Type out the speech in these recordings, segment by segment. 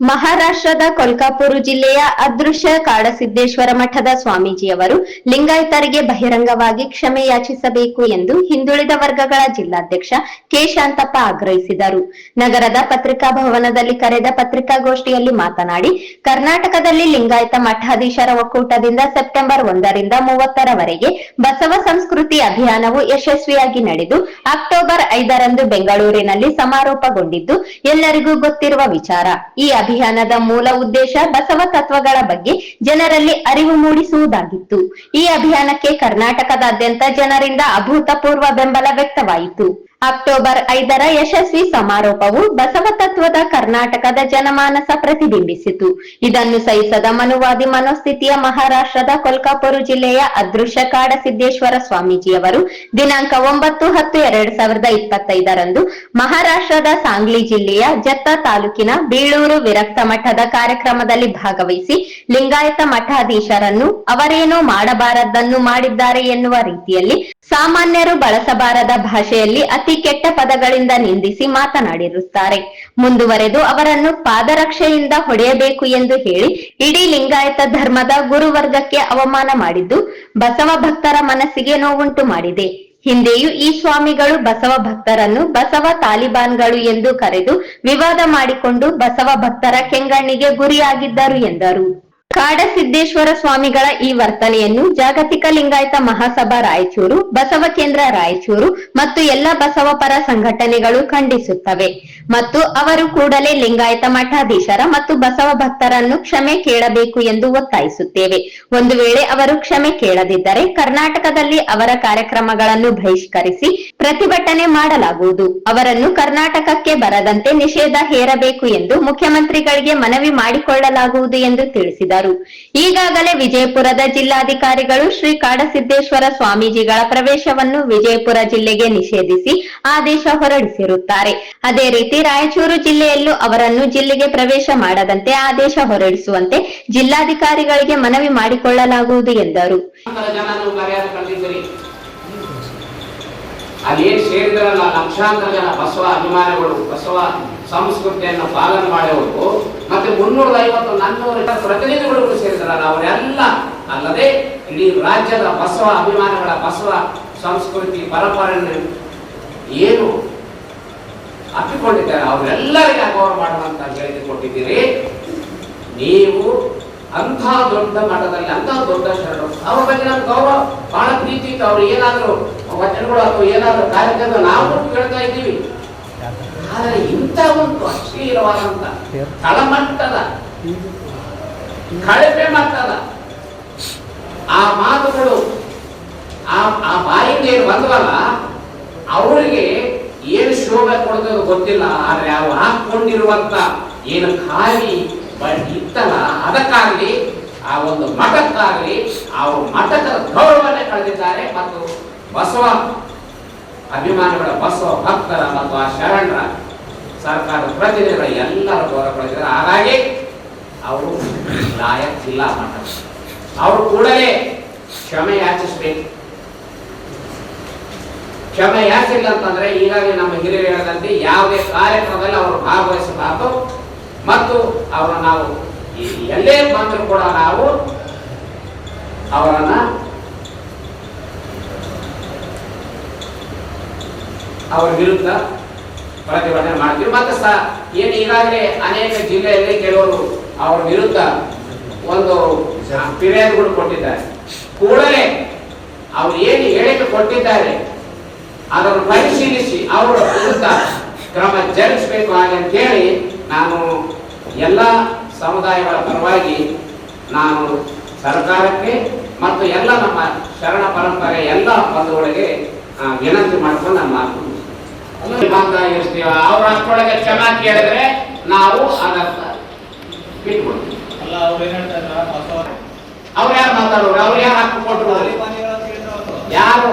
ಮಹಾರಾಷ್ಟ್ರದ ಕೊಲ್ಕಾಪುರ ಜಿಲ್ಲೆಯ ಅದೃಶ್ಯ ಕಾಡಸಿದ್ದೇಶ್ವರ ಮಠದ ಸ್ವಾಮೀಜಿಯವರು ಲಿಂಗಾಯತರಿಗೆ ಬಹಿರಂಗವಾಗಿ ಕ್ಷಮೆ ಯಾಚಿಸಬೇಕು ಎಂದು ಹಿಂದುಳಿದ ವರ್ಗಗಳ ಜಿಲ್ಲಾಧ್ಯಕ್ಷ ಕೆ. ಶಾಂತಪ್ಪ ಆಗ್ರಹಿಸಿದರು. ನಗರದ ಪತ್ರಿಕಾ ಭವನದಲ್ಲಿ ಕರೆದ ಪತ್ರಿಕಾಗೋಷ್ಠಿಯಲ್ಲಿ ಮಾತನಾಡಿ, ಕರ್ನಾಟಕದಲ್ಲಿ ಲಿಂಗಾಯತ ಮಠಾಧೀಶರ ಒಕ್ಕೂಟದಿಂದ ಸೆಪ್ಟೆಂಬರ್ ಒಂದರಿಂದ ಮೂವತ್ತರವರೆಗೆ ಬಸವ ಸಂಸ್ಕೃತಿ ಅಭಿಯಾನವು ಯಶಸ್ವಿಯಾಗಿ ನಡೆದು, ಅಕ್ಟೋಬರ್ ಐದರಂದು ಬೆಂಗಳೂರಿನಲ್ಲಿ ಸಮಾರೋಪಗೊಂಡಿದ್ದು ಎಲ್ಲರಿಗೂ ಗೊತ್ತಿರುವ ವಿಚಾರ. ಈ ಅಭಿಯಾನದ ಮೂಲ ಉದ್ದೇಶ ಬಸವ ತತ್ವಗಳ ಬಗ್ಗೆ ಜನರಲ್ಲಿ ಅರಿವು ಮೂಡಿಸುವುದಾಗಿತ್ತು. ಈ ಅಭಿಯಾನಕ್ಕೆ ಕರ್ನಾಟಕದಾದ್ಯಂತ ಜನರಿಂದ ಅಭೂತಪೂರ್ವ ಬೆಂಬಲ ವ್ಯಕ್ತವಾಯಿತು. ಅಕ್ಟೋಬರ್ ಐದರ ಯಶಸ್ವಿ ಸಮಾರೋಪವು ಬಸವ ತತ್ವದ ಕರ್ನಾಟಕದ ಜನಮಾನಸ ಪ್ರತಿಬಿಂಬಿಸಿತು. ಇದನ್ನು ಸಹಿಸದ ಮನುವಾದಿ ಮನೋಸ್ಥಿತಿಯ ಮಹಾರಾಷ್ಟ್ರದ ಕೊಲ್ಕಾಪುರು ಜಿಲ್ಲೆಯ ಅದೃಶ್ಯ ಕಾಡಸಿದ್ದೇಶ್ವರ ಸ್ವಾಮೀಜಿಯವರು ದಿನಾಂಕ ಒಂಬತ್ತು ಹತ್ತು ಎರಡ್ ಸಾವಿರದ ಇಪ್ಪತ್ತೈದರಂದು ಮಹಾರಾಷ್ಟ್ರದ ಸಾಂಗ್ಲಿ ಜಿಲ್ಲೆಯ ಜತ್ತ ತಾಲೂಕಿನ ಬೀಳೂರು ವಿರಕ್ತ ಮಠದ ಕಾರ್ಯಕ್ರಮದಲ್ಲಿ ಭಾಗವಹಿಸಿ ಲಿಂಗಾಯತ ಮಠಾಧೀಶರನ್ನು ಅವರೇನೋ ಮಾಡಬಾರದನ್ನು ಮಾಡಿದ್ದಾರೆ ಎನ್ನುವ ರೀತಿಯಲ್ಲಿ ಸಾಮಾನ್ಯರು ಬಳಸಬಾರದ ಭಾಷೆಯಲ್ಲಿ ಅತಿ ಕೆಟ್ಟ ಪದಗಳಿಂದ ನಿಂದಿಸಿ ಮಾತನಾಡಿರುತ್ತಾರೆ. ಮುಂದುವರೆದು ಅವರನ್ನು ಪಾದರಕ್ಷೆಯಿಂದ ಹೊಡೆಯಬೇಕು ಎಂದು ಹೇಳಿ ಇಡೀ ಲಿಂಗಾಯತ ಧರ್ಮದ ಗುರುವರ್ಗಕ್ಕೆ ಅವಮಾನ ಮಾಡಿದ್ದು ಬಸವ ಭಕ್ತರ ಮನಸ್ಸಿಗೆ ನೋವುಂಟು ಮಾಡಿದೆ. ಹಿಂದೆಯೂ ಈ ಸ್ವಾಮಿಗಳು ಬಸವ ಭಕ್ತರನ್ನು ಬಸವ ತಾಲಿಬಾನ್ಗಳು ಎಂದು ಕರೆದು ವಿವಾದ ಮಾಡಿಕೊಂಡು ಬಸವ ಭಕ್ತರ ಕೆಂಗಣ್ಣಿಗೆ ಗುರಿಯಾಗಿದ್ದರು ಎಂದರು. ಕಾಡಸಿದ್ದೇಶ್ವರ ಸ್ವಾಮಿಗಳ ಈ ವರ್ತನೆಯನ್ನು ಜಾಗತಿಕ ಲಿಂಗಾಯತ ಮಹಾಸಭಾ ರಾಯಚೂರು, ಬಸವ ಕೇಂದ್ರ ರಾಯಚೂರು ಮತ್ತು ಎಲ್ಲ ಬಸವ ಪರ ಸಂಘಟನೆಗಳು ಖಂಡಿಸುತ್ತವೆ. ಮತ್ತು ಅವರು ಕೂಡಲೇ ಲಿಂಗಾಯತ ಮಠಾಧೀಶರ ಮತ್ತು ಬಸವ ಭಕ್ತರನ್ನು ಕ್ಷಮೆ ಕೇಳಬೇಕು ಎಂದು ಒತ್ತಾಯಿಸುತ್ತೇವೆ. ಒಂದು ವೇಳೆ ಅವರು ಕ್ಷಮೆ ಕೇಳದಿದ್ದರೆ ಕರ್ನಾಟಕದಲ್ಲಿ ಅವರ ಕಾರ್ಯಕ್ರಮಗಳನ್ನು ಬಹಿಷ್ಕರಿಸಿ ಪ್ರತಿಭಟನೆ ಮಾಡಲಾಗುವುದು. ಅವರನ್ನು ಕರ್ನಾಟಕಕ್ಕೆ ಬರದಂತೆ ನಿಷೇಧ ಹೇರಬೇಕು ಎಂದು ಮುಖ್ಯಮಂತ್ರಿಗಳಿಗೆ ಮನವಿ ಮಾಡಿಕೊಳ್ಳಲಾಗುವುದು ಎಂದು ತಿಳಿಸಿದರು. ಈಗಾಗಲೇ ವಿಜಯಪುರದ ಜಿಲ್ಲಾಧಿಕಾರಿಗಳು ಶ್ರೀ ಕಾಡಸಿದ್ದೇಶ್ವರ ಸ್ವಾಮೀಜಿಗಳ ಪ್ರವೇಶವನ್ನು ವಿಜಯಪುರ ಜಿಲ್ಲೆಗೆ ನಿಷೇಧಿಸಿ ಆದೇಶ ಹೊರಡಿಸಿರುತ್ತಾರೆ. ಅದೇ ರೀತಿ ರಾಯಚೂರು ಜಿಲ್ಲೆಯಲ್ಲೂ ಅವರನ್ನು ಜಿಲ್ಲೆಗೆ ಪ್ರವೇಶ ಮಾಡದಂತೆ ಆದೇಶ ಹೊರಡಿಸುವಂತೆ ಜಿಲ್ಲಾಧಿಕಾರಿಗಳಿಗೆ ಮನವಿ ಮಾಡಿಕೊಳ್ಳಲಾಗುವುದು ಎಂದರು. ಲಕ್ಷಾಂತರ ಜನ ನೀವು ಅಲ್ಲಿ ಏನ್ ಸೇರಿದ್ರಲ್ಲ ಲಕ್ಷಾಂತರ ಜನ ಬಸವ ಅಭಿಮಾನಿಗಳು, ಬಸವ ಸಂಸ್ಕೃತಿಯನ್ನು ಪಾಲನೆ ಮಾಡೋರು ಮತ್ತೆ ಮುನ್ನೂರ ಐವತ್ತು ನಾನ್ನೂರ ಪ್ರತಿನಿಧಿಗಳು ಸೇರಿದ್ರಲ್ಲ, ಅವರೆಲ್ಲ ಅಲ್ಲದೆ ಇಡೀ ರಾಜ್ಯದ ಬಸವ ಅಭಿಮಾನಿಗಳ ಬಸವ ಸಂಸ್ಕೃತಿ ಪರಂಪರೆಯನ್ನು ಏನು ಅಪ್ಪಿಕೊಂಡಿದ್ದಾರೆ, ಅವರೆಲ್ಲರಿಗೆ ಅಗೌರವ ಮಾಡುವಂತ ಹೇಳಿಕೆ ಕೊಟ್ಟಿದ್ದೀರಿ. ನೀವು ಅಂಥ ದೊಡ್ಡ ಮಠದಲ್ಲಿ, ಅಂಥ ದೊಡ್ಡ ಶರಣರು, ಅವ್ರ ಬಗ್ಗೆ ನಮ್ಗೆ ಗೌರವ, ಬಹಳ ಪ್ರೀತಿ ಇತ್ತು. ಅವ್ರು ಏನಾದ್ರು ವಚನಗಳು ಅಥವಾ ಏನಾದರೂ ಕಾರ್ಯಕ್ರಮ ನಾವು ಕೇಳ್ತಾ ಇದ್ದೀವಿ. ಆದರೆ ಇಂಥ ಒಂದು ಅಶ್ಲೀಲವಾದಂತ ತಳಮಟ್ಟದ ಕಳಪೆ ಮಟ್ಟದ ಆ ಮಾತುಗಳು ಆ ಆ ಬಾಯಿಂದ ಏನು ಬಂದವಲ್ಲ, ಅವರಿಗೆ ಏನು ಶೋಭೆ ಕೊಡ್ತದೋ ಗೊತ್ತಿಲ್ಲ, ಆದರೆ ಅವ್ರು ಹಾಕೊಂಡಿರುವಂತ ಏನು ಖಾಲಿ ಇತ್ತಲ್ಲ ಅದಕ್ಕಾಗಲಿ, ಆ ಒಂದು ಮಠಕ್ಕಾಗಲಿ ಅವರು ಮಠದ ಗೌರವನೇ ಕಳೆದಿದ್ದಾರೆ ಮತ್ತು ಬಸವ ಅಭಿಮಾನಿಗಳ ಬಸವ ಭಕ್ತರ ಮತ್ತು ಆ ಶರಣರ ಸರ್ಕಾರದ ಪ್ರತಿನಿಧಿಗಳ ಎಲ್ಲರ ಗೌರವ ಪಡೆದಿದ್ದಾರೆ. ಹಾಗಾಗಿ ಅವರು ಲಾಯಕ್ ಜಿಲ್ಲಾ ಮಟ್ಟ ಅವರು ಕೂಡಲೇ ಕ್ಷಮೆ ಯಾಚಿಸಬೇಕು. ಕ್ಷಮೆ ಯಾಚಿಲ್ಲ ಅಂತಂದ್ರೆ ಈಗಾಗಲೇ ನಮ್ಮ ಹಿರಿಯರು ಹೇಳದಂತೆ ಯಾವುದೇ ಕಾರ್ಯಕ್ರಮದಲ್ಲಿ ಅವರು ಭಾಗವಹಿಸಬಾರದು. ಮತ್ತು ಅವರ ನಾವು ಎಲ್ಲೇ ಬಂದರೂ ಕೂಡ ನಾವು ಅವರನ್ನ ಅವರ ವಿರುದ್ಧ ಪ್ರತಿಭಟನೆ ಮಾಡ್ತೀವಿ. ಮತ್ತೆ ಸಹ ಏನು ಈಗಾಗಲೇ ಅನೇಕ ಜಿಲ್ಲೆಯಲ್ಲಿ ಕೆಲವರು ಅವ್ರ ವಿರುದ್ಧ ಒಂದು ಫಿರ್ಯಾದಿಗಳು ಕೊಟ್ಟಿದ್ದಾರೆ. ಕೂಡಲೇ ಅವರು ಏನು ಹೇಳಿಕೆ ಕೊಟ್ಟಿದ್ದಾರೆ, ಅದನ್ನು ಪರಿಶೀಲಿಸಿ ಅವರ ವಿರುದ್ಧ ಕ್ರಮ ಜರುಗಿಸಬೇಕು ಹಾಗೆ ಅಂತೇಳಿ ನಾನು ಎಲ್ಲ ಸಮುದಾಯಗಳ ಪರವಾಗಿ ನಾನು ಸರ್ಕಾರಕ್ಕೆ ಮತ್ತು ಎಲ್ಲ ನಮ್ಮ ಶರಣ ಪರಂಪರೆ ಎಲ್ಲ ಬಂಧುಗಳಿಗೆ ವಿನಂತಿ ಮಾಡ್ಕೊಂಡು ನಾನು ಇರ್ತೀವಿ ಅವ್ರ ಅಷ್ಟೊಳಗೆ ಚೆನ್ನಾಗಿ ಕೇಳಿದ್ರೆ ನಾವು ಅದನ್ನ ಬಿಟ್ಬಿಡ್ತೀವಿ ಅವ್ರು ಯಾರು ಮಾತಾಡೋರು? ಅವ್ರು ಯಾರು ಹಕ್ಕು ಕೊಟ್ಟರು ಯಾರು?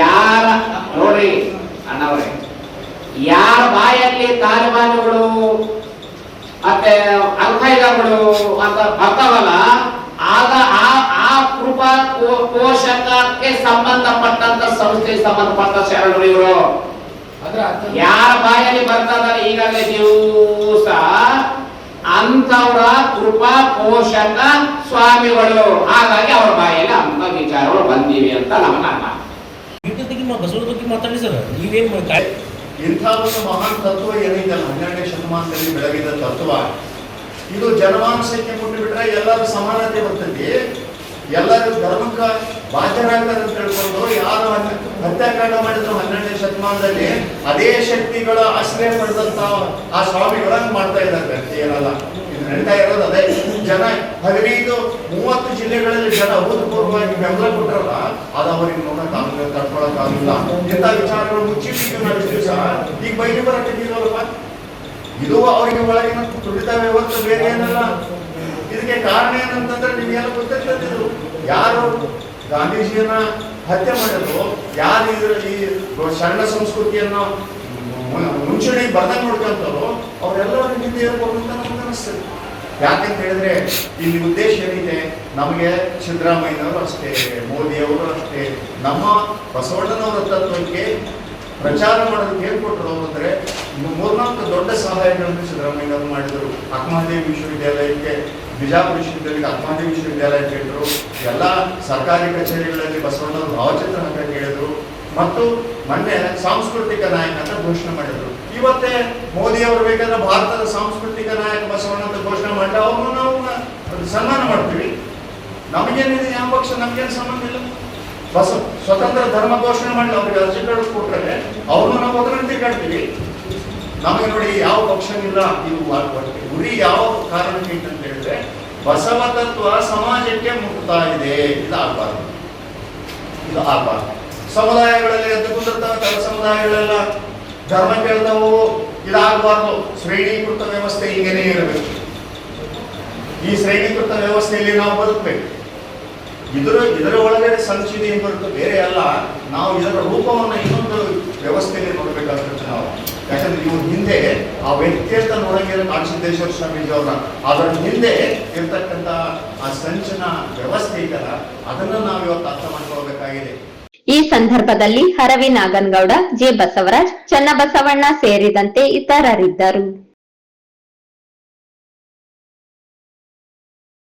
ಯಾರ? ನೋಡ್ರಿ ಅಣ್ಣವ್ರೆ ಯಾರ ಬಾಯಲ್ಲಿ ತಾಲಿಬಾನುಗಳು ಮತ್ತೆ ಅಲ್ಖೈದಾಗಳು ಅಂತ ಬರ್ತಾವಲ್ಲ ಆಗ ಆ ಆ ಕೃಪಾ ಪೋಷಕಕ್ಕೆ ಸಂಬಂಧಪಟ್ಟಂತ ಸಂಸ್ಥೆಗೆ ಸಂಬಂಧಪಟ್ಟ ಶರಣರು ಇವರು? ಯಾರ ಬಾಯಲ್ಲಿ ಬರ್ತಾ ಇದ್ದಾರೆ ಈಗಾಗಲೇ ದಿವಸ ಅಂತವರ ಕೃಪಾ ಪೋಷಕ ಸ್ವಾಮಿಗಳು. ಹಾಗಾಗಿ ಅವರ ಬಾಯಲ್ಲಿ ಅಂತ ವಿಚಾರಗಳು ಬಂದಿವೆ ಅಂತ ನಮ್ಮ ಬಸವನ ಬಗ್ಗೆ ಮಾತಾಡಿ ಸರ್. ನೀವೇನು ಇಂಥ ಒಂದು ಮಹಾನ್ ತತ್ವ ಏನಿದೆಲ್ಲ ಹನ್ನೆರಡನೇ ಶತಮಾನದಲ್ಲಿ ಬೆಳಗಿದ ತತ್ವ. ಇದು ಜನಮಾನಸಕ್ಕೆ ಮುಟ್ಟಿಬಿಟ್ರೆ ಎಲ್ಲರೂ ಸಮಾನತೆ ಬರ್ತದೆ. ಎಲ್ಲರೂ ಧರ್ಮಕ್ಕ ಬಾಧ್ಯರಾಗ್ತಾರೆ ಅಂತ ತಿಳ್ಕೊಂಡು ಯಾರು ಹತ್ಯ- ಹತ್ಯಾಕಾಂಡ ಮಾಡಿದ್ರು ಹನ್ನೆರಡನೇ ಶತಮಾನದಲ್ಲಿ, ಅದೇ ಶಕ್ತಿಗಳ ಆಶ್ರಯ ಪಡೆದಂತ ಆ ಸ್ವಾಮಿಗಳನ್ನ ಮಾಡ್ತಾ ಇದ್ದಾರೆ ಏನಲ್ಲ. ನಡೀತಾ ಇರೋದು ಅದೇ. ಜನ ಹದಿನೈದು, ಮೂವತ್ತು ಜಿಲ್ಲೆಗಳಲ್ಲಿ ಜನ ಅಭೂತಪೂರ್ವವಾಗಿ ಬೆಂಬಲ ಕೊಟ್ಟರಲ್ಲ ಅದು ಅವರಿಗೆ ನೋಡಕ್ ಆಗಲ್ಲ ತಡ್ಕೊಳಕ್ ಆಗಿಲ್ಲ ಇಂಥ ವಿಚಾರಗಳು ಮುಚ್ಚಿ ನಡೆಸಿದ್ರು ಸಹ ಈಗ ಬೈಲಿ ಬರಕಿದ್ದೀರಲ್ವ ಇದು ಅವರಿಗೆ ಒಳಗಿನ ತುಳಿತ ವ್ಯವಸ್ಥೆ ಬೇರೆ ಏನಲ್ಲ. ಇದಕ್ಕೆ ಕಾರಣ ಏನಂತಂದ್ರೆ ನಿಮಗೆಲ್ಲ ಗೊತ್ತಿರ್ತದ್ದು ಯಾರು ಗಾಂಧೀಜಿಯನ್ನ ಹತ್ಯೆ ಮಾಡಿದ್ರು. ಯಾರು ಇದರಲ್ಲಿ ಶರಣ ಸಂಸ್ಕೃತಿಯನ್ನು ಮುಂಚೂಣಿ ಬರ್ದ ನೋಡ್ಕೊಂತಾರೋ ಅವರೆಲ್ಲರೂ ಹಿಂದೆ ಅಂತ ನಮ್ಗೆ ಅನಿಸ್ತದೆ. ಯಾಕಂತ ಹೇಳಿದ್ರೆ, ಇಲ್ಲಿ ಉದ್ದೇಶ ಏನಿದೆ, ನಮಗೆ ಸಿದ್ದರಾಮಯ್ಯನವರು ಅಷ್ಟೇ, ಮೋದಿಯವರು ಅಷ್ಟೇ, ನಮ್ಮ ಬಸವಣ್ಣನವರ ತತ್ವಕ್ಕೆ ಪ್ರಚಾರ ಮಾಡೋದಕ್ಕೆ ಏನ್ ಕೊಟ್ಟರು ಅಂದ್ರೆ ಮೂರ್ನಾಲ್ಕು ದೊಡ್ಡ ಸಹಾಯಗಳನ್ನು ಸಿದ್ದರಾಮಯ್ಯನವರು ಮಾಡಿದರು. ಅಕ್ಕಮಹಾದೇವಿ ವಿಶ್ವವಿದ್ಯಾಲಯಕ್ಕೆ ಬಿಜಾಪುರ ವಿಶ್ವವಿದ್ಯಾಲಯ ಅಕ್ಕಮಹಾದೇವಿ ವಿಶ್ವವಿದ್ಯಾಲಯ ಕೇಳಿದ್ರು ಎಲ್ಲ ಸರ್ಕಾರಿ ಕಚೇರಿಗಳಲ್ಲಿ ಬಸವಣ್ಣವರು ಭಾವಚಿತ್ರ ಅಂತ ಹೇಳಿದರು ಮತ್ತು ಮೊನ್ನೆ ಸಾಂಸ್ಕೃತಿಕ ನಾಯಕ ಅಂತ ಘೋಷಣೆ ಮಾಡಿದ್ರು. ಇವತ್ತೇ ಮೋದಿ ಅವರು ಬೇಕಾದ್ರೆ ಭಾರತದ ಸಾಂಸ್ಕೃತಿಕ ನಾಯಕ ಬಸವಣ್ಣ ಅಂತ ಘೋಷಣೆ ಮಾಡಿ ಅವ್ರನ್ನು ನಾವು ಸನ್ಮಾನ ಮಾಡ್ತೀವಿ. ನಮಗೇನಿದೆ ಯಾವ ಪಕ್ಷ ನಮ್ಗೇನು ಸಂಬಂಧ ಇಲ್ಲ. ಬಸ ಸ್ವತಂತ್ರ ಧರ್ಮ ಘೋಷಣೆ ಮಾಡಿ ಅವ್ರಿಗೆ ಅರ್ಜಿ ಕೊಟ್ಟರೆ ಅವ್ರನ್ನ ನಾವು ಅದರಂತೆ ಕಾಡ್ತೀವಿ ನಮಗೆ ನೋಡಿ ಯಾವ ಪಕ್ಷವಿಲ್ಲ ಇದು ವ- ಒಟ್ಟು ಗುರಿ ಯಾವ ಕಾರಣಕ್ಕೆ ಅಂತ ಹೇಳಿದ್ರೆ ಬಸವ ತತ್ವ ಸಮಾಜಕ್ಕೆ ಮುಟ್ತಾ ಇದೆ ಇದು ಆಗ್ಬಾರ್ದು. ಇದು ಆಗ್ಬಾರ್ದು. ಸಮುದಾಯಗಳಲ್ಲಿ ಎದ್ದು ಕುಂದಿರ್ತಾವೆ ಸಮುದಾಯಗಳೆಲ್ಲ. ಧರ್ಮ ಕೇಳ್ತಾವು, ಇದಾಗಬಾರ್ದು. ಶ್ರೇಣೀಕೃತ ವ್ಯವಸ್ಥೆ ಹಿಂಗೇನೆ ಇರಬೇಕು. ಈ ಶ್ರೇಣೀಕೃತ ವ್ಯವಸ್ಥೆಯಲ್ಲಿ ನಾವು ಬದುಕಬೇಕು. ಇದರ ಇದರ ಒಳಗಡೆ ಸಂಚಿತಿ ಬರುತ್ತೆ. ಬೇರೆ ಅಲ್ಲ. ನಾವು ಇದರ ರೂಪವನ್ನು ಇನ್ನೊಂದು ವ್ಯವಸ್ಥೆಯಲ್ಲಿ ನೋಡಬೇಕಾಗುತ್ತೆ ನಾವು ಯಾಕಂದ್ರೆ ಇವ್ರ ಹಿಂದೆ ಆ ವ್ಯಕ್ತಿ ಅಂತ ನೋಡಂಗಿಲ್ಲ ಕಾಡಸಿದ್ದೇಶ್ವರ ಸ್ವಾಮೀಜಿ ಅವರ. ಅದರ ಹಿಂದೆ ಇರ್ತಕ್ಕಂಥ ಆ ಸಂಚನ ವ್ಯವಸ್ಥೆ ಇದೆಯಲ್ಲ ಅದನ್ನ ನಾವು ಇವತ್ತು ಅರ್ಥ ಮಾಡ್ಕೊಳ್ಬೇಕಾಗಿದೆ. ಈ ಸಂದರ್ಭದಲ್ಲಿ ಹರವಿ ನಾಗನಗೌಡ, ಜೆ ಬಸವರಾಜ್, ಚನ್ನಬಸವಣ್ಣ ಸೇರಿದಂತೆ ಇತರರಿದ್ದರು.